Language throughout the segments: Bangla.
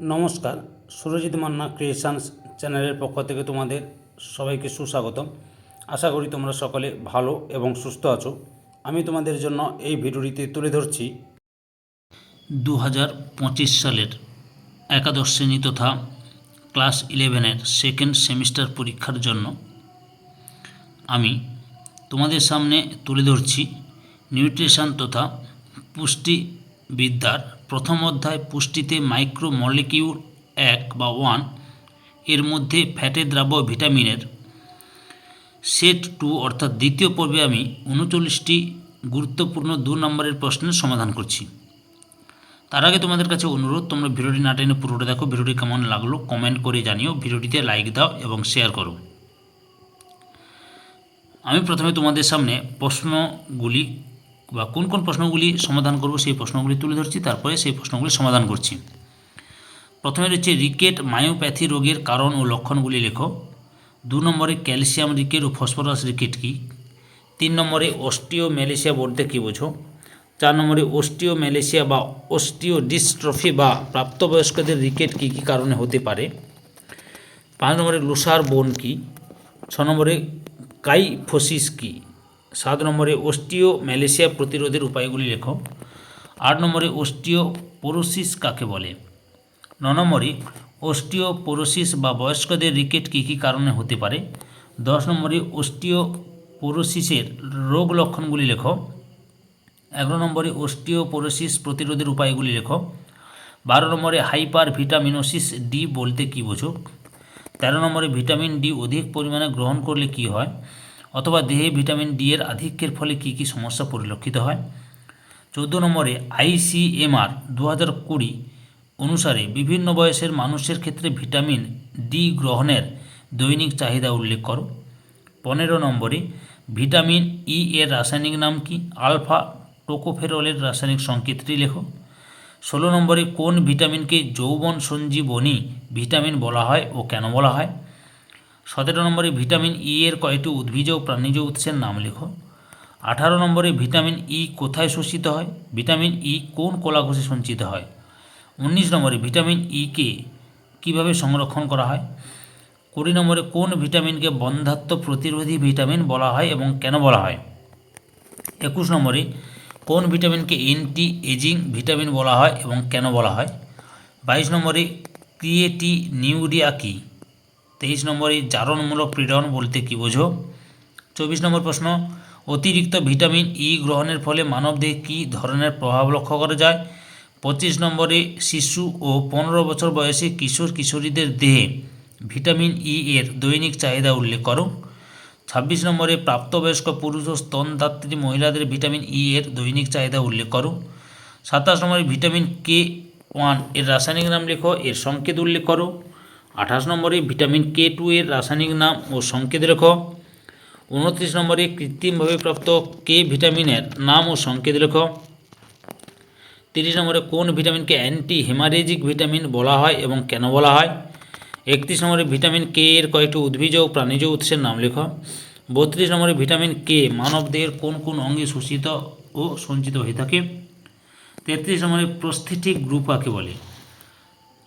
নমস্কার, সুরজিৎ মান্না ক্রিয়েশনস চ্যানেলের পক্ষ থেকে তোমাদের সবাইকে সুস্বাগতম। আশা করি তোমরা সকলে ভালো এবং সুস্থ আছো। আমি তোমাদের জন্য এই ভিডিওটিতে তুলে ধরছি দু হাজার পঁচিশ সালের একাদশ শ্রেণি তথা ক্লাস ইলেভেনের সেকেন্ড সেমিস্টার পরীক্ষার জন্য আমি তোমাদের সামনে তুলে ধরছি নিউট্রিশন তথা পুষ্টিবিদ্যার প্রথম অধ্যায় পুষ্টিতে মাইক্রো মলিকিউল এক বা ওয়ান, এর মধ্যে ফ্যাটে দ্রাব্য ভিটামিনের সেট টু, অর্থাৎ দ্বিতীয় পর্বে আমি উনচল্লিশটি গুরুত্বপূর্ণ দু নম্বরের প্রশ্নের সমাধান করছি। তার আগে তোমাদের কাছে অনুরোধ, তোমরা ভিডিওটি না টেনে পুরোটা দেখো, ভিডিওটি কেমন লাগল কমেন্ট করে জানিও, ভিডিওটিতে লাইক দাও এবং শেয়ার করো। আমি প্রথমে তোমাদের সামনে প্রশ্নগুলি বা কোন কোন প্রশ্নগুলি সমাধান করব সেই প্রশ্নগুলি তুলে ধরছি, তারপরে সেই প্রশ্নগুলি সমাধান করছি। প্রথমে রয়েছে রিকেট মায়োপ্যাথি রোগের কারণ ও লক্ষণগুলি লেখো। দু নম্বরে ক্যালসিয়াম রিকেট ও ফসফরাস রিকেট কী? তিন নম্বরে অস্টিও ম্যালেশিয়া বলতে কী বোঝো? চার নম্বরে অস্টিও ম্যালেশিয়া বা অস্টিও ডিস্ট্রফি বা প্রাপ্তবয়স্কদের রিকেট কী কী কারণে হতে পারে? পাঁচ নম্বরে লুসার বোন কী? ছ নম্বরে কাইফোসিস কী? সাত নম্বরে অস্টিও ম্যালেশিয়া প্রতিরোধের উপায়গুলি লেখো। আট নম্বরে অস্টিও পোরোসিস কাকে বলে? ন নম্বরে অস্টিওপোরোসিস বা বয়স্কদের রিকেট কী কী কারণে হতে পারে? দশ নম্বরে অস্টিওপোরোসিসের রোগ লক্ষণগুলি লেখো। এগারো নম্বরে অস্টিওপোরোসিস প্রতিরোধের উপায়গুলি লেখো। বারো নম্বরে হাইপার ভিটামিনোসিস ডি বলতে কী বোঝো? তেরো নম্বরে, ভিটামিন ডি অধিক পরিমাণে গ্রহণ করলে কি হয়? অথবা দেহে ভিটামিন ডি এর আধিক্যের ফলে কী কী সমস্যা পরিলক্ষিত হয়? চৌদ্দ নম্বরে আইসিএমআর দু হাজার কুড়ি অনুসারে বিভিন্ন বয়সের মানুষের ক্ষেত্রে ভিটামিন ডি গ্রহণের দৈনিক চাহিদা উল্লেখ করো। পনেরো নম্বরে ভিটামিন ই এর রাসায়নিক নাম কি? আলফা টোকোফেরলের রাসায়নিক সংকেতটি লেখো। ষোলো নম্বরে কোন ভিটামিনকে যৌবন সঞ্জীবনী ভিটামিন বলা হয় ও কেন বলা হয়? সতেরো নম্বরে ভিটামিন ই এর কয়েকটি উদ্ভিজ ও প্রাণীজ উৎসের নাম লেখো। আঠারো নম্বরে ভিটামিন ই কোথায় শোষিত হয়? ভিটামিন ই কোন কোলাঘোষে সঞ্চিত হয়? উনিশ নম্বরে ভিটামিন ই কে কীভাবে সংরক্ষণ করা হয়? কুড়ি নম্বরে কোন ভিটামিনকে বন্ধাত্ম প্রতিরোধী ভিটামিন বলা হয় এবং কেন বলা হয়? একুশ নম্বরে কোন ভিটামিনকে এন্টি এজিং ভিটামিন বলা হয় এবং কেন বলা হয়? বাইশ নম্বরে ক্রিয়েটি নিউরিয়া কী? তেইশ নম্বরে জারণমূলক পীড়ন বলতে কী বোঝো? চব্বিশ নম্বর প্রশ্ন, অতিরিক্ত ভিটামিন ই গ্রহণের ফলে মানবদেহে কী ধরনের প্রভাব লক্ষ্য করা যায়? পঁচিশ নম্বরে, শিশু ও পনেরো বছর বয়সী কিশোর কিশোরীদের দেহে ভিটামিন ই এর দৈনিক চাহিদা উল্লেখ করো। ছাব্বিশ নম্বরে, প্রাপ্তবয়স্ক পুরুষ ও স্তনদাত্রী মহিলাদের ভিটামিন ই এর দৈনিক চাহিদা উল্লেখ করো। সাতাশ নম্বরে, ভিটামিন কে ওয়ানের রাসায়নিক নাম লেখো, এর সংকেত উল্লেখ করো। আঠাশ নম্বরে ভিটামিন কে টু এর রাসায়নিক নাম ও সংকেত লেখো উনত্রিশ নম্বরে কৃত্রিমভাবে প্রাপ্ত কে ভিটামিনের নাম ও সংকেত লেখো তিরিশ নম্বরে কোন ভিটামিনকে অ্যান্টি হেমারেজিক ভিটামিন বলা হয় এবং কেন বলা হয়? একত্রিশ নম্বরে ভিটামিন কে এর কয়েকটি উদ্ভিজ ও প্রাণীজ উৎসের নাম লেখ। বত্রিশ নম্বরে ভিটামিন কে মানবদেহের কোন কোন অঙ্গে শোষিত ও সঞ্চিত হয়ে থাকে? তেত্রিশ নম্বরে প্রস্থেটিক গ্রুপ কাকে বলে?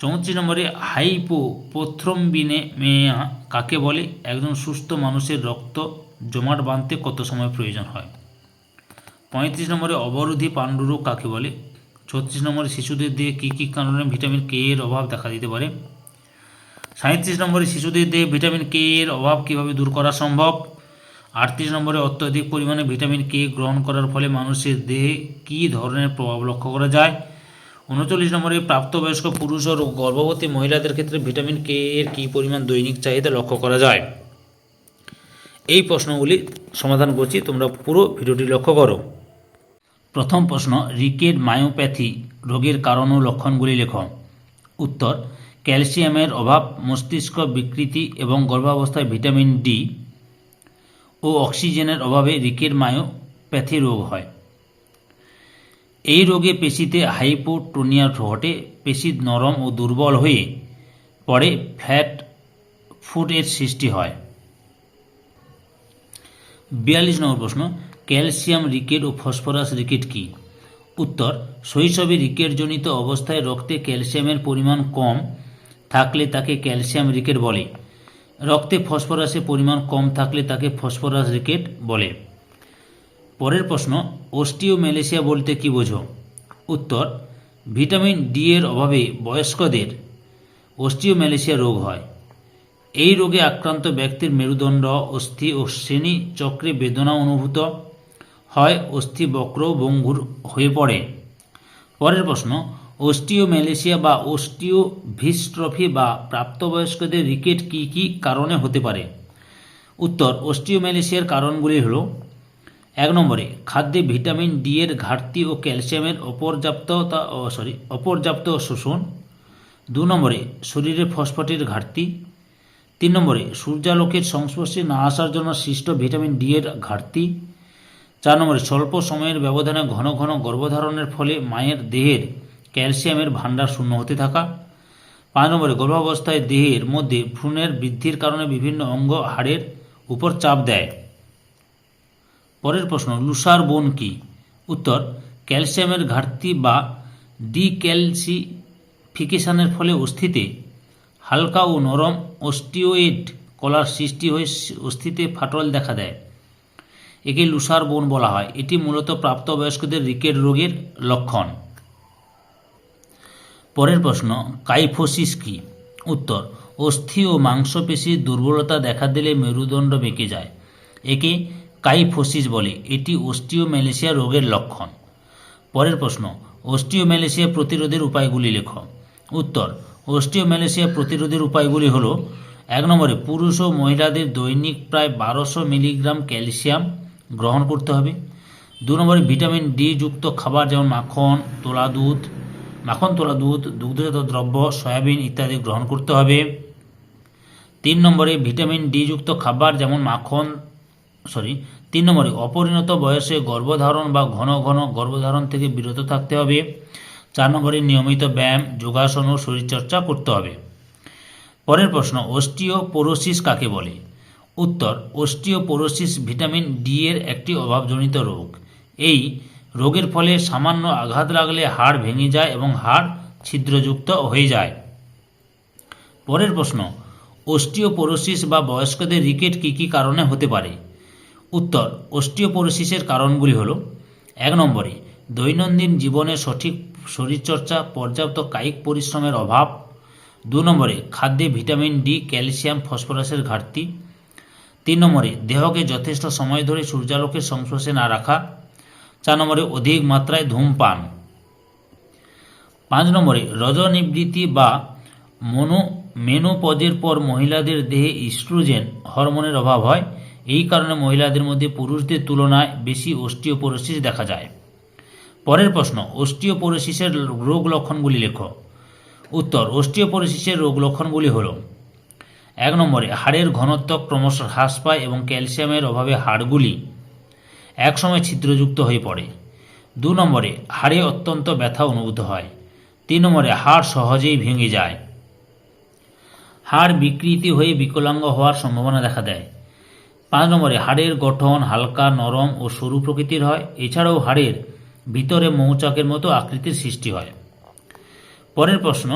চৌত্রিশ নম্বরে হাইপোপোথ্রম্বিনেমিয়া কাকে বলে? একজন সুস্থ মানুষের রক্ত জমাট বাঁধতে কত সময় প্রয়োজন হয়? পঁয়ত্রিশ নম্বরে অবরোধী পাণ্ডুরোগ কাকে বলে? ছত্রিশ নম্বরে শিশুদের দেহে কী কী কারণে ভিটামিন কে এর অভাব দেখা দিতে পারে? সাঁত্রিশ নম্বরে শিশুদের দেহে ভিটামিন কে এর অভাব কীভাবে দূর করা সম্ভব? আটত্রিশ নম্বরে অত্যধিক পরিমাণে ভিটামিন কে গ্রহণ করার ফলে মানুষের দেহে কী ধরনের প্রভাব লক্ষ্য করা যায়? উনচল্লিশ নম্বরে, প্রাপ্তবয়স্ক পুরুষ ও গর্ভবতী মহিলাদের ক্ষেত্রে ভিটামিন কে এর কী পরিমাণ দৈনিক চাহিদা লক্ষ্য করা যায়? এই প্রশ্নগুলি সমাধান করছি, তোমরা পুরো ভিডিওটি লক্ষ্য করো। প্রথম প্রশ্ন, রিকেট মায়োপ্যাথি রোগের কারণ ও লক্ষণগুলি লেখ। উত্তর, ক্যালসিয়ামের অভাব, মস্তিষ্ক বিকৃতি এবং গর্ভাবস্থায় ভিটামিন ডি ও অক্সিজেনের অভাবে রিকেট মায়োপ্যাথি রোগ হয়। এই রোগে পেশিতে হাইপোটোনিয়া ঘটে, পেশি নরম ও দুর্বল হয়ে পড়ে ফ্ল্যাট ফুটের সৃষ্টি হয়। বিয়াল্লিশ নম্বর প্রশ্ন, ক্যালসিয়াম রিকেট ও ফসফরাস রিকেট কী? উত্তর, শৈশবে রিকেটজনিত অবস্থায় রক্তে ক্যালসিয়ামের পরিমাণ কম থাকলে তাকে ক্যালসিয়াম রিকেট বলে। রক্তে ফসফরাসের পরিমাণ কম থাকলে তাকে ফসফরাস রিকেট বলে। পরের প্রশ্ন অস্টিওম্যালেশিয়া বলতে কি বোঝো? উত্তর, ভিটামিন ডি এর অভাবে বয়স্কদের অস্টিওম্যালেশিয়া রোগ হয়। এই রোগে আক্রান্ত ব্যক্তির মেরুদণ্ড, অস্থি ও শ্রেণি চক্রে বেদনা অনুভূত হয়, অস্থি বক্র বঙ্গুর হয়ে পড়ে। পরের প্রশ্ন অস্টিওম্যালেশিয়া বা অস্টিওভিস্ট্রফি বা প্রাপ্তবয়স্কদের রিকেট কী কী কারণে হতে পারে? উত্তর অস্টিওম্যালেশিয়ার কারণগুলি হলো এক নম্বরে, খাদ্যে ভিটামিন ডি এর ঘাটতি ও ক্যালসিয়ামের অপর্যাপ্ততা ও সরি, অপর্যাপ্ত শোষণ। দু নম্বরে, শরীরে ফসফেটের ঘাটতি। তিন নম্বরে, সূর্যালোকের সংস্পর্শে না আসার জন্য সৃষ্ট ভিটামিন ডি এর ঘাটতি। চার নম্বরে, স্বল্প সময়ের ব্যবধানে ঘন ঘন গর্ভধারণের ফলে মায়ের দেহের ক্যালসিয়ামের ভাণ্ডার শূন্য হতে থাকা। পাঁচ নম্বরে, গর্ভাবস্থায় দেহের মধ্যে ভ্রূণের বৃদ্ধির কারণে বিভিন্ন অঙ্গ হাড়ের উপর চাপ দেয়। পরের প্রশ্ন লুসার বোন কি? উত্তর, ক্যালসিয়ামের ঘাটতি বা ডিক্যালসিফিকেশনের ফলে অস্থিতে হালকা ও নরম অস্টিওয়েড কলার সৃষ্টি হয়ে অস্থিতে ফাটল দেখা দেয়। একে লুসার বোন বলা হয়। এটি মূলত প্রাপ্তবয়স্কদের রিকেট রোগের লক্ষণ। পরের প্রশ্ন, কাইফোসিস কি? উত্তর, অস্থি ও মাংসপেশির দুর্বলতা দেখা দিলে মেরুদণ্ড বেঁকে যায়। একে কাইফোসিস বলে, এটি অস্টিওম্যালেশিয়া রোগের লক্ষণ। পরের প্রশ্ন অস্টিওম্যালেশিয়া প্রতিরোধের উপায়গুলি লেখ। উত্তর অস্টিওম্যালেশিয়া প্রতিরোধের উপায়গুলি হলো, এক নম্বরে, পুরুষ ও মহিলাদের দৈনিক প্রায় বারোশো মিলিগ্রাম ক্যালসিয়াম গ্রহণ করতে হবে। দু নম্বরে, ভিটামিন ডি যুক্ত খাবার যেমন মাখন, তোলা দুধ, মাখন, তোলা দুধ, দুগ্ধজাত দ্রব্য, সয়াবিন ইত্যাদি গ্রহণ করতে হবে। তিন নম্বরে, ভিটামিন ডি যুক্ত খাবার যেমন মাখন সরি তিন নম্বরে, অপরিণত বয়সে গর্ভধারণ বা ঘন ঘন গর্ভধারণ থেকে বিরত থাকতে হবে। চার নম্বরে, নিয়মিত ব্যায়াম, যোগাসন ও শরীরচর্চা করতে হবে। পরের প্রশ্ন, অস্টিওপোরোসিস কাকে বলে? উত্তর, অস্টিওপোরোসিস ভিটামিন ডি এর একটি অভাবজনিত রোগ। এই রোগের ফলে সামান্য আঘাত লাগলে হাড় ভেঙে যায় এবং হাড় ছিদ্রযুক্ত হয়ে যায়। পরের প্রশ্ন, অস্টিওপোরোসিস বা বয়স্কদের রিকেট কী কী কারণে হতে পারে? উত্তর অস্টিওপোরোসিসের কারণগুলি হলো, এক নম্বরে, দৈনন্দিন জীবনে সঠিক শরীরচর্চা, পর্যাপ্ত কায়িক পরিশ্রমের অভাব। দু নম্বরে, খাদ্যে ভিটামিন ডি, ক্যালসিয়াম, ফসফরাসের ঘাটতি। তিন নম্বরে, দেহকে যথেষ্ট সময় ধরে সূর্যালোকের সংস্পর্শে না রাখা। চার নম্বরে, অধিক মাত্রায় ধূমপান। পাঁচ নম্বরে, রজনিবৃত্তি বা মনো, মেনোপজের পর মহিলাদের দেহে ইস্ট্রোজেন হরমোনের অভাব হয়। এই কারণে মহিলাদের মধ্যে পুরুষদের তুলনায় বেশি অস্টিওপোরোসিস দেখা যায়। পরের প্রশ্ন, অস্টিওপোরোসিসের রোগ লক্ষণগুলি লেখো। উত্তর, অস্টিওপোরোসিসের রোগ লক্ষণগুলি হল, এক নম্বরে, হাড়ের ঘনত্ব ক্রমশ হ্রাস পায় এবং ক্যালসিয়ামের অভাবে হাড়গুলি একসময় ছিদ্রযুক্ত হয়ে পড়ে। দু নম্বরে, হাড়ে অত্যন্ত ব্যথা অনুভূত হয়। তিন নম্বরে, হাড় সহজেই ভেঙে যায়। হাড় বিকৃতি হয়ে বিকলাঙ্গ হওয়ার সম্ভাবনা দেখা দেয়। পাঁচ নম্বরে, হাড়ের গঠন হালকা, নরম ও সরু প্রকৃতির হয়। এছাড়াও হাড়ের ভিতরে মৌচাকের মতো আকৃতির সৃষ্টি হয়। পরের প্রশ্ন,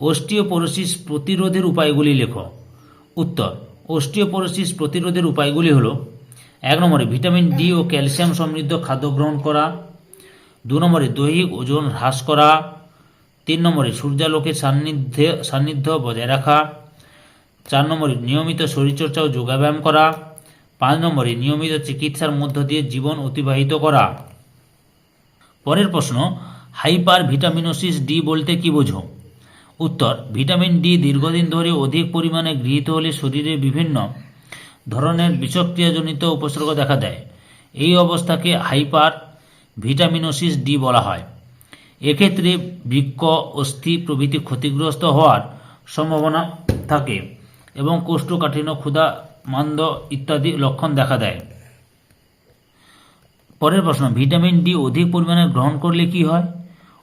অস্টিওপোরোসিস প্রতিরোধের উপায়গুলি লেখো। উত্তর, অস্টিওপোরোসিস প্রতিরোধের উপায়গুলি হলো, এক নম্বরে, ভিটামিন ডি ও ক্যালসিয়াম সমৃদ্ধ খাদ্য গ্রহণ করা। দু নম্বরে, দৈহিক ওজন হ্রাস করা। তিন নম্বরে, সূর্যালোকের সান্নিধ্যে, সান্নিধ্য বজায় রাখা। চার নম্বরে, নিয়মিত শরীরচর্চা ও যোগাব্যায়াম করা। পাঁচ নম্বরে নিয়মিত চিকিৎসার মধ্য দিয়ে জীবন অতিবাহিত করা। পরের প্রশ্ন হাইপার ভিটামিনোসিস ডি বলতে কি বোঝো? উত্তর, ভিটামিন ডি দীর্ঘদিন ধরে অধিক পরিমাণে গৃহীত হলে শরীরে বিভিন্ন ধরনের বিষক্রিয়াজনিত উপসর্গ দেখা দেয়। এই অবস্থাকে হাইপার ভিটামিনোসিস ডি বলা হয়। এক্ষেত্রে বৃক্ক, অস্থি প্রভৃতি ক্ষতিগ্রস্ত হওয়ার সম্ভাবনা থাকে এবং কোষ্ঠকাঠিন্য, ক্ষুধা মান্দ ইত্যাদি লক্ষণ দেখা দেয়। পরের প্রশ্ন, ভিটামিন ডি অধিক পরিমাণে গ্রহণ করলে কি হয়?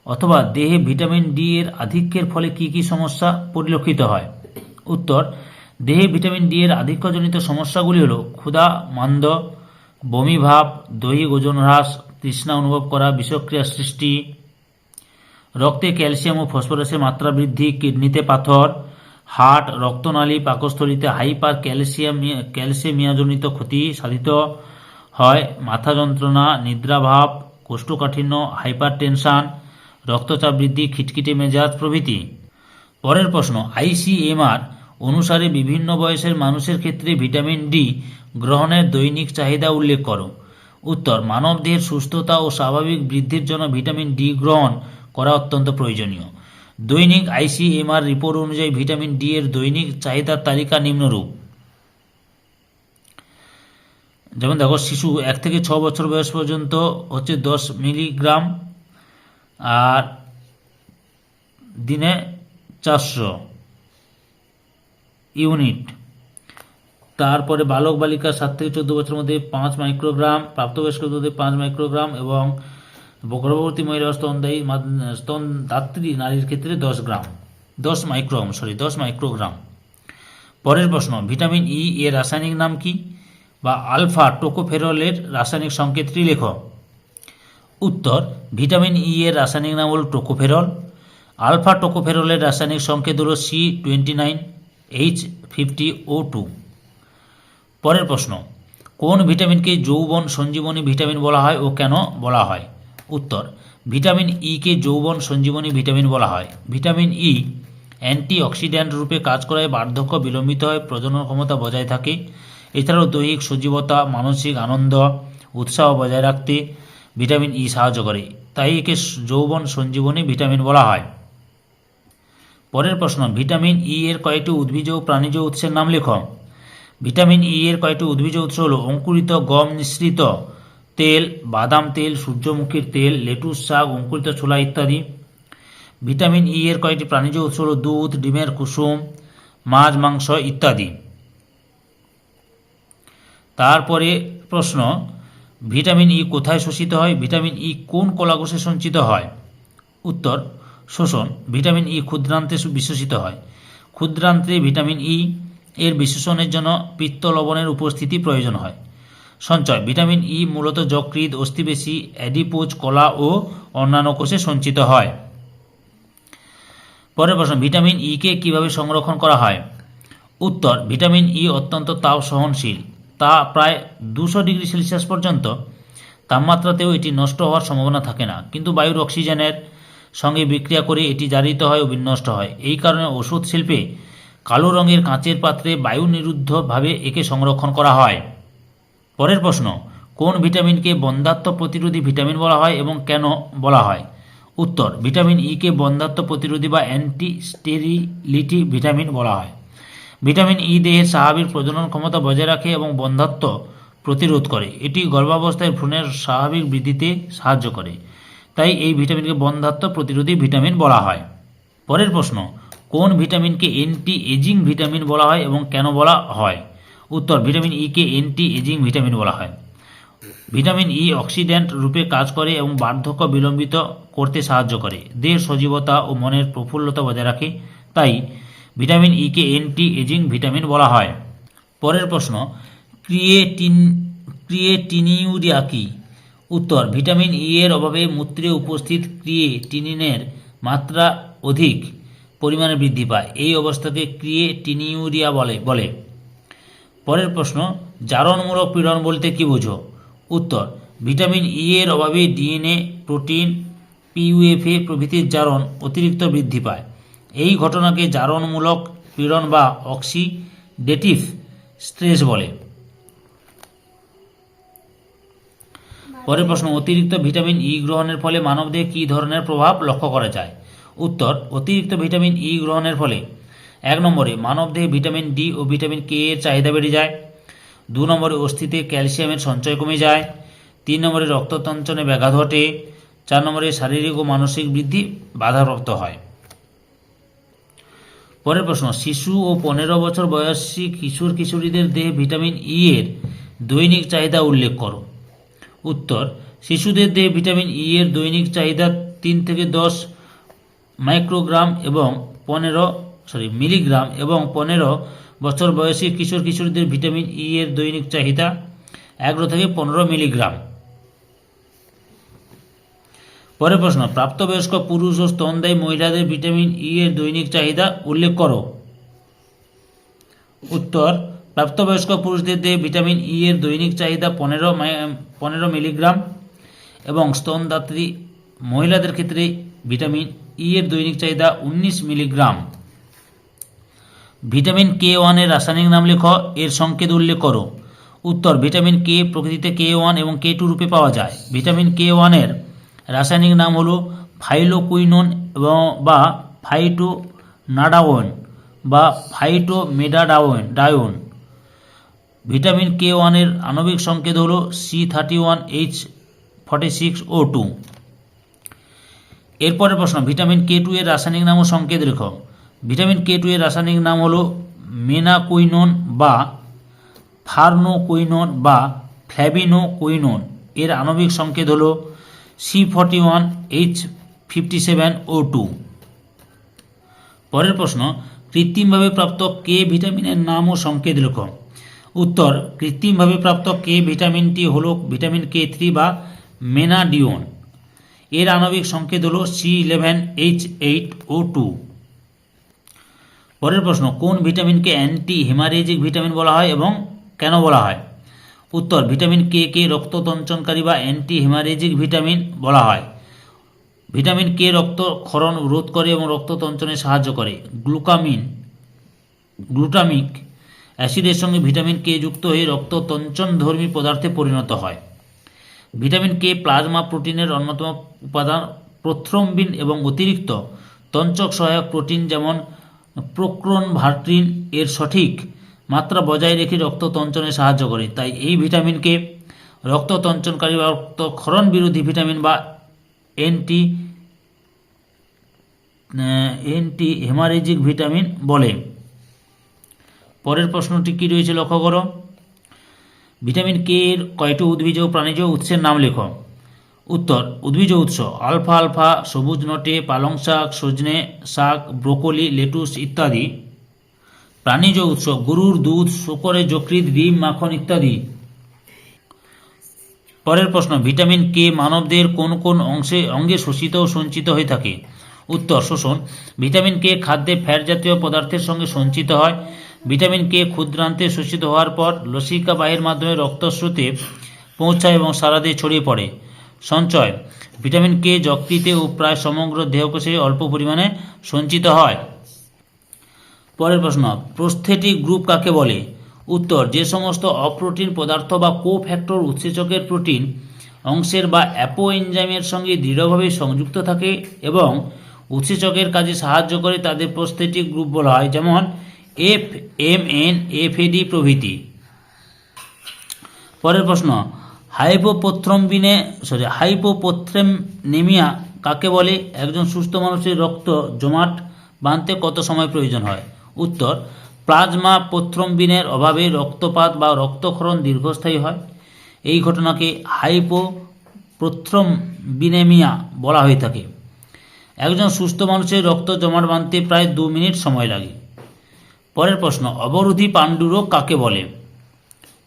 অথবা দেহে ভিটামিন ডি এর আধিক্যের ফলে কি কি সমস্যা পরিলক্ষিত হয়? উত্তর, দেহে ভিটামিন ডি এর আধিক্যজনিত সমস্যাগুলি হল ক্ষুধা, মান্দ, বমি ভাব দৈহিক ওজন হ্রাস, তৃষ্ণা অনুভব করা বিষক্রিয়া সৃষ্টি, রক্তে ক্যালসিয়াম ও ফসফরাসের মাত্রা বৃদ্ধি, কিডনিতে পাথর হার্ট, রক্তনালী, পাকস্থলীতে হাইপার ক্যালসিয়াম ক্যালসিয়ামিয়াজনিত ক্ষতি সাধিত হয়, মাথা যন্ত্রণা, নিদ্রাভাব, কোষ্ঠকাঠিন্য হাইপার টেনশন রক্তচাপ বৃদ্ধি, খিটখিটে মেজাজ প্রভৃতি। পরের প্রশ্ন আইসিএমআর অনুসারে বিভিন্ন বয়সের মানুষের ক্ষেত্রে ভিটামিন ডি গ্রহণের দৈনিক চাহিদা উল্লেখ করো। উত্তর, মানবদেহের সুস্থতা ও স্বাভাবিক বৃদ্ধির জন্য ভিটামিন ডি গ্রহণ করা অত্যন্ত প্রয়োজনীয়। দৈনিক আইসিএমআর রিপোর্ট অনুযায়ী ভিটামিন ডি এর দৈনিক চাহিদার তালিকা নিম্নরূপ। যেমন দেখো, শিশু এক থেকে ছ বছর বয়স পর্যন্ত হচ্ছে দশ মিলিগ্রাম আর দিনে চারশো ইউনিট। তারপরে বালক বালিকা সাত থেকে চোদ্দ বছরের মধ্যে পাঁচ মাইক্রোগ্রাম, প্রাপ্তবয়স্কদের মধ্যে পাঁচ মাইক্রোগ্রাম এবং গর্ভবতী মহিলা স্তনদায়ী মা- স্তনদাত্রী নারীর ক্ষেত্রে দশ গ্রাম, দশ মাইক্রোগ্রাম সরি দশ মাইক্রোগ্রাম। পরের প্রশ্ন, ভিটামিন ই এর রাসায়নিক নাম কি? বা আলফা টোকোফেরলের রাসায়নিক সংকেতটি লেখো। উত্তর, ভিটামিন ই এর রাসায়নিক নাম হল টোকোফেরল। আলফা টোকোফেরলের রাসায়নিক সংকেত হল C twenty nine H fifty O two পরের প্রশ্ন, কোন ভিটামিনকে যৌবন সঞ্জীবনী ভিটামিন বলা হয় ও কেন বলা হয়? উত্তর, ভিটামিন ইকে যৌবন সঞ্জীবনী ভিটামিন বলা হয়। ভিটামিন ই অ্যান্টি অক্সিডেন্ট রূপে কাজ করায় বার্ধক্য বিলম্বিত হয়, প্রজনন ক্ষমতা বজায় থাকে। এছাড়াও দৈহিক সজীবতা, মানসিক আনন্দ, উৎসাহ বজায় রাখতে ভিটামিন ই সাহায্য করে। তাই একে যৌবন সঞ্জীবনী ভিটামিন বলা হয়। পরের প্রশ্ন, ভিটামিন ই এর কয়েকটি উদ্ভিজ ও প্রাণীজ উৎসের নাম লেখ। ভিটামিন ই এর কয়েকটি উদ্ভিজ উৎস হল অঙ্কুরিত, গম, মিশ্রিত তেল, বাদাম তেল, সূর্যমুখীর তেল, লেটুস শাক, অঙ্কুরিত ছোলা ইত্যাদি। ভিটামিন ই এর কয়েকটি প্রাণীজ উৎস হল দুধ, ডিমের কুসুম, মাছ, মাংস ইত্যাদি। তারপরে প্রশ্ন, ভিটামিন ই কোথায় শোষিত হয়? ভিটামিন ই কোন কলাকোষে সঞ্চিত হয়? উত্তর, শোষণ, ভিটামিন ই ক্ষুদ্রান্তে বিশ্বসিত হয়। ক্ষুদ্রান্তে ভিটামিন ই এর বিশেষণের জন্য পিত্ত লবণের উপস্থিতি প্রয়োজন হয়। সঞ্চয়। ভিটামিন ই মূলত যকৃৎ, অস্থিবেশী, অ্যাডিপোজ, কলা ও অন্যান্য কোষে সঞ্চিত হয়। পরের প্রশ্ন, ভিটামিন ই কে কীভাবে সংরক্ষণ করা হয়? উত্তর, ভিটামিন ই অত্যন্ত তাপ সহনশীল। তা প্রায় দুশো ডিগ্রি সেলসিয়াস পর্যন্ত। তাপমাত্রাতেও এটি নষ্ট হওয়ার সম্ভাবনা থাকে না। কিন্তু বায়ুর অক্সিজেনের সঙ্গে বিক্রিয়া করে এটি জারিত হয় ও বিনষ্ট হয়। এই কারণে ওষুধ শিল্পে কালো রঙের কাঁচের পাত্রে বায়ু নিরুদ্ধভাবে একে সংরক্ষণ করা হয়। পরের প্রশ্ন, কোন ভিটামিনকে বন্ধাত্ম প্রতিরোধী ভিটামিন বলা হয় এবং কেন বলা হয়? উত্তর, ভিটামিন ইকে বন্ধাত্ম প্রতিরোধী বা অ্যান্টি স্টেরিলিটি ভিটামিন বলা হয়। ভিটামিন ই দেহের স্বাভাবিক প্রজনন ক্ষমতা বজায় রাখে এবং বন্ধাত্ম প্রতিরোধ করে। এটি গর্ভাবস্থায় ভ্রূণের স্বাভাবিক বৃদ্ধিতে সাহায্য করে। তাই এই ভিটামিনকে বন্ধাত্ম প্রতিরোধী ভিটামিন বলা হয়। পরের প্রশ্ন, কোন ভিটামিনকে অ্যান্টি এজিং ভিটামিন বলা হয় এবং কেন বলা হয়? উত্তর, ভিটামিন ই ইকে অ্যান্টি এজিং ভিটামিন বলা হয়। ভিটামিন ই অক্সিডেন্ট রূপে কাজ করে এবং বার্ধক্য বিলম্বিত করতে সাহায্য করে। দেহের সজীবতা ও মনের প্রফুল্লতা বজায় রাখে, তাই ভিটামিন ইকে অ্যান্টি এজিং ভিটামিন বলা হয়। পরের প্রশ্ন, ক্রিয়েটিন, ক্রিয়েটিনিউরিয়া কি? উত্তর, ভিটামিন ই এর অভাবে মূত্রে উপস্থিত ক্রিয়েটিনিনের মাত্রা অধিক পরিমাণে বৃদ্ধি পায়। এই অবস্থাকে ক্রিয়েটিনিউরিয়া বলে বলে। পরের প্রশ্ন, জারণমূলক পীড়ন বলতে কি বোঝো? উত্তর, ভিটামিন ই এর অভাবে ডিএনএ প্রোটিন পিইউএফএ প্রভৃতির জারণ অতিরিক্ত বৃদ্ধি পায়। এই ঘটনাকে জারণমূলক পীড়ন বা অক্সিডেটিভ স্ট্রেস বলে। পরের প্রশ্ন, অতিরিক্ত ভিটামিন ই গ্রহণের ফলে মানবদেহে কী ধরনের প্রভাব লক্ষ্য করা যায়? উত্তর, অতিরিক্ত ভিটামিন ই গ্রহণের ফলে এক নম্বরে মানবদেহে ভিটামিন ডি ও ভিটামিন কে এর চাহিদা বেড়ে যায়। দু নম্বরে অস্থিতে ক্যালসিয়ামের সঞ্চয় কমে যায়। তিন নম্বরে রক্ততঞ্চনে ব্যাঘাত ঘটে। চার নম্বরে শারীরিক ও মানসিক বৃদ্ধি বাধাপ্রাপ্ত হয়। পরের প্রশ্ন, শিশু ও পনেরো বছর বয়সী কিশোর কিশোরীদের দেহে ভিটামিন ই এর দৈনিক চাহিদা উল্লেখ করো। উত্তর, শিশুদের দেহে ভিটামিন ই এর দৈনিক চাহিদা তিন থেকে দশ মাইক্রোগ্রাম এবং পনেরো সরি, মিলিগ্রাম এবং পনেরো বছর বয়সী কিশোর কিশোরীদের ভিটামিন ই এর দৈনিক চাহিদা এগারো থেকে পনেরো মিলিগ্রাম। পরের প্রশ্ন, প্রাপ্তবয়স্ক পুরুষ ও স্তনদায়ী মহিলাদের ভিটামিন ই এর দৈনিক চাহিদা উল্লেখ করো। উত্তর, প্রাপ্তবয়স্ক পুরুষদের দেহে ভিটামিন ই এর দৈনিক চাহিদা পনেরো পনেরো মিলিগ্রাম এবং স্তনদাত্রী মহিলাদের ক্ষেত্রে ভিটামিন ই এর দৈনিক চাহিদা উনিশ মিলিগ্রাম। ভিটামিন কে ওয়ানের রাসায়নিক নাম লেখ, এর সংকেত উল্লেখ করো। উত্তর, ভিটামিন কে প্রকৃতিতে কে ওয়ান এবং কে টু রূপে পাওয়া যায়। ভিটামিন কে ওয়ানের রাসায়নিক নাম হলো ফাইলোকুইনন এবং বা ফাইটো নাডাওন বা ফাইটো মেডাডাওন ডায়োন। ভিটামিন কে ওয়ানের আণবিক সংকেত হলো C thirty one H forty six O two. এরপরের প্রশ্ন, ভিটামিন কে টু এর রাসায়নিক নাম ও সংকেত লেখো। ভিটামিন কে টু এর রাসায়নিক নাম হলো মেনাকুইনন বা ফার্নোকুইনন বা ফ্ল্যাভিনোকুইনন। এর আণবিক সংকেত হলো C forty one H fifty seven O two. পরের প্রশ্ন, কৃত্রিমভাবে প্রাপ্ত কে ভিটামিনের নাম ও সংকেত লেখো উত্তর, কৃত্রিমভাবে প্রাপ্ত কে ভিটামিনটি হলো ভিটামিন কে থ্রি বা মেনাডিওন। এর আণবিক সংকেত হলো C eleven H eight O two. পরের প্রশ্ন, কোন ভিটামিনকে অ্যান্টি হেমারেজিক ভিটামিন বলা হয় এবং কেন বলা হয়? উত্তর, ভিটামিন কে কে রক্ততঞ্চনকারী বা অ্যান্টি হেমারেজিক ভিটামিন বলা হয়। ভিটামিন কে রক্ত ক্ষরণ রোধ করে এবং রক্ততঞ্চনে সাহায্য করে। গ্লুকামিন, গ্লুটামিক অ্যাসিডের সঙ্গে ভিটামিন কে যুক্ত হয়ে রক্ততঞ্চনধর্মী পদার্থে পরিণত হয়। ভিটামিন কে প্লাজমা প্রোটিনের অন্যতম উপাদান প্রথ্রম্বিন এবং অতিরিক্ত তঞ্চক সহায়ক প্রোটিন যেমন প্রোক্রন ভার্ট্রিন এর সঠিক মাত্রা বজায় রেখে রক্ততঞ্চনে সাহায্য করে। তাই এই ভিটামিনকে রক্ততঞ্চনকারী বা রক্তক্ষরণ বিরোধী ভিটামিন বা এন্টি এন্টি হেমারেজিক ভিটামিন বলে। পরের প্রশ্নটি কী রয়েছে লক্ষ্য করো। ভিটামিন কে এর কয়টি উদ্ভিজ ও প্রাণীজ উৎসের নাম লেখো। উত্তর, উদ্ভিজ উৎস, আলফা আলফা, সবুজ নটে, পালং শাক, সজনে শাক, ব্রোকলি, লেটুস ইত্যাদি। প্রাণীজ উৎস, গরুর দুধ, শুকরে যকৃৎ, ডিম, মাখন ইত্যাদি। পরের প্রশ্ন, ভিটামিন কে মানবদের কোন কোন অংশে, অঙ্গে শোষিত ও সঞ্চিত হয়ে থাকে? উত্তর, শোষণ। ভিটামিন কে খাদ্যে ফ্যাট জাতীয় পদার্থের সঙ্গে সঞ্চিত হয়? ভিটামিন কে ক্ষুদ্রান্তে শোষিত হওয়ার পর লসিকা বাহির মাধ্যমে রক্তস্রোতে পৌঁছায় এবং সারা দেহে ছড়িয়ে পড়ে? সঞ্চয়। ভিটামিন কে যকৃতে ও প্রায় সমগ্র দেহকোষে অল্প পরিমাণে সঞ্চিত হয়। পরের প্রশ্ন প্রস্থেটিক গ্রুপ কাকে বলে? উত্তর, যে সমস্ত অপ্রোটিন পদার্থ বা কোফ্যাক্টর উৎসেচকের প্রোটিন অংশের বা অ্যাপো এনজাইমের সঙ্গে দৃঢ়ভাবে সংযুক্ত থাকে এবং উৎসেচকের কাজে সাহায্য করে তাদের প্রস্থেটিক গ্রুপ বলা হয়, যেমন F M N F A D প্রভৃতি। পরের প্রশ্ন হাইপোপোথ্রম্বিনে সরি হাইপোপোথ্রেমনেমিয়া কাকে বলে? একজন সুস্থ মানুষের রক্ত জমাট বাঁধতে কত সময় প্রয়োজন হয়? উত্তর প্লাজমা পোথ্রম্বিনের অভাবে রক্তপাত বা রক্তক্ষরণ দীর্ঘস্থায়ী হয়। এই ঘটনাকে হাইপোপ্রোথ্রম্বিনেমিয়া বলা হয়ে থাকে। একজন সুস্থ মানুষের রক্ত জমাট বাঁধতে প্রায় দু মিনিট সময় লাগে। পরের প্রশ্ন, অবরোধী পাণ্ডুরোগ কাকে বলে?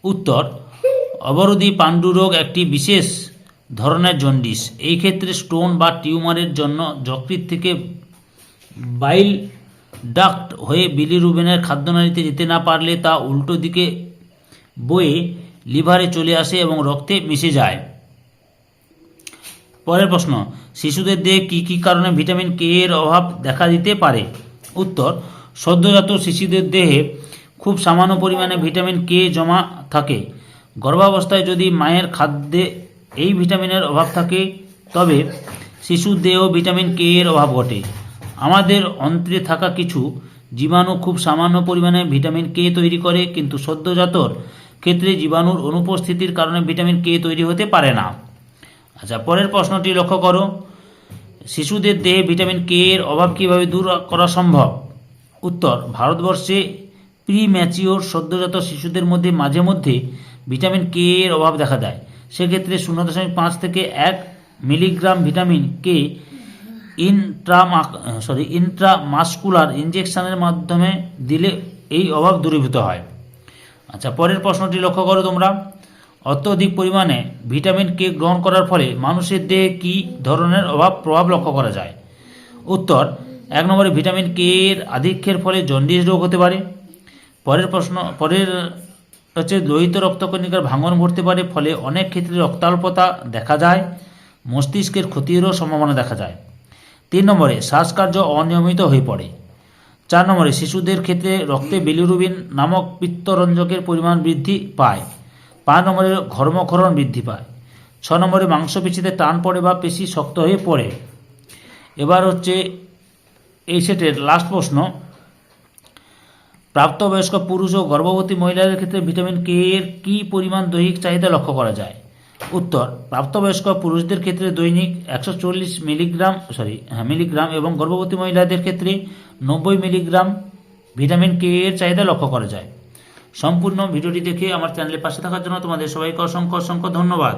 উত্তর অবরোধী পাণ্ডুরোগ একটি বিশেষ ধরনের জন্ডিস। এই ক্ষেত্রে স্টোন বা টিউমারের জন্য যকৃৎ থেকে বাইল ডাক্ট হয়ে বিলিরুবিনের খাদ্যনালীতে যেতে না পারলে তা উল্টো দিকে বয়ে লিভারে চলে আসে এবং রক্তে মিশে যায়। পরের প্রশ্ন, শিশুদের দেহে কী কী কারণে ভিটামিন কে এর অভাব দেখা দিতে পারে? উত্তর, সদ্যজাত শিশুদের দেহে খুব সামান্য পরিমাণে ভিটামিন কে জমা থাকে। গর্ভাবস্থায় যদি মায়ের খাদ্যে এই ভিটামিনের অভাব থাকে, তবে শিশুর দেহ ভিটামিন কে এর অভাব ঘটে? আমাদের অন্ত্রে থাকা কিছু জীবাণু খুব সামান্য পরিমাণে ভিটামিন কে তৈরি করে, কিন্তু সদ্যজাতর ক্ষেত্রে জীবাণুর অনুপস্থিতির কারণে ভিটামিন কে তৈরি হতে পারে না। আচ্ছা পরের প্রশ্নটি লক্ষ্য করো। শিশুদের দেহে ভিটামিন কে এর অভাব কীভাবে দূর করা সম্ভব? উত্তর, ভারতবর্ষে প্রি ম্যাচিওর সদ্যজাত শিশুদের মধ্যে মাঝে মধ্যে ভিটামিন কে এর অভাব দেখা দেয়। সেক্ষেত্রে শূন্য দশমিক পাঁচ থেকে এক milligram vitamin K intra sorry intramuscular ইঞ্জেকশনের মাধ্যমে দিলে এই অভাব দূরীভূত হয়। আচ্ছা পরের প্রশ্নটি লক্ষ্য করো তোমরা। অত্যধিক পরিমাণে ভিটামিন কে গ্রহণ করার ফলে মানুষের দেহে কী ধরনের অভাব প্রভাব লক্ষ্য করা যায়? উত্তর, এক নম্বরে ভিটামিন কে এর আধিক্যের ফলে জন্ডিস রোগ হতে পারে। পরের প্রশ্ন, পরের হচ্ছে লোহিত রক্তকণিকার ভাঙন ঘটতে পারে, ফলে অনেক ক্ষেত্রে রক্তাল্পতা দেখা যায়, মস্তিষ্কের ক্ষতিরও সম্ভাবনা দেখা যায়। তিন নম্বরে, শ্বাসকার্য অনিয়মিত হয়ে পড়ে। চার নম্বরে, শিশুদের ক্ষেত্রে রক্তে বিলিরুবিন নামক পিত্তরঞ্জকের পরিমাণ বৃদ্ধি পায়। পাঁচ নম্বরে, ঘর্মক্ষরণ বৃদ্ধি পায়। ছ নম্বরে, মাংসপেশিতে টান পড়ে বা পেশি শক্ত হয়ে পড়ে। এবার হচ্ছে, এই সেটের লাস্ট প্রশ্ন প্রাপ্তবয়স্ক পুরুষ ও গর্ভবতী মহিলাদের ক্ষেত্রে ভিটামিন কে এর কী পরিমাণ দৈহিক চাহিদা লক্ষ্য করা যায়? উত্তর, প্রাপ্তবয়স্ক পুরুষদের ক্ষেত্রে দৈনিক একশো চল্লিশ মিলিগ্রাম সরি হ্যাঁ মিলিগ্রাম এবং গর্ভবতী মহিলাদের ক্ষেত্রে নব্বই মিলিগ্রাম ভিটামিন কে এর চাহিদা লক্ষ্য করা যায়। সম্পূর্ণ ভিডিওটি দেখে আমার চ্যানেলের পাশে থাকার জন্য তোমাদের সবাইকে অসংখ্য অসংখ্য ধন্যবাদ।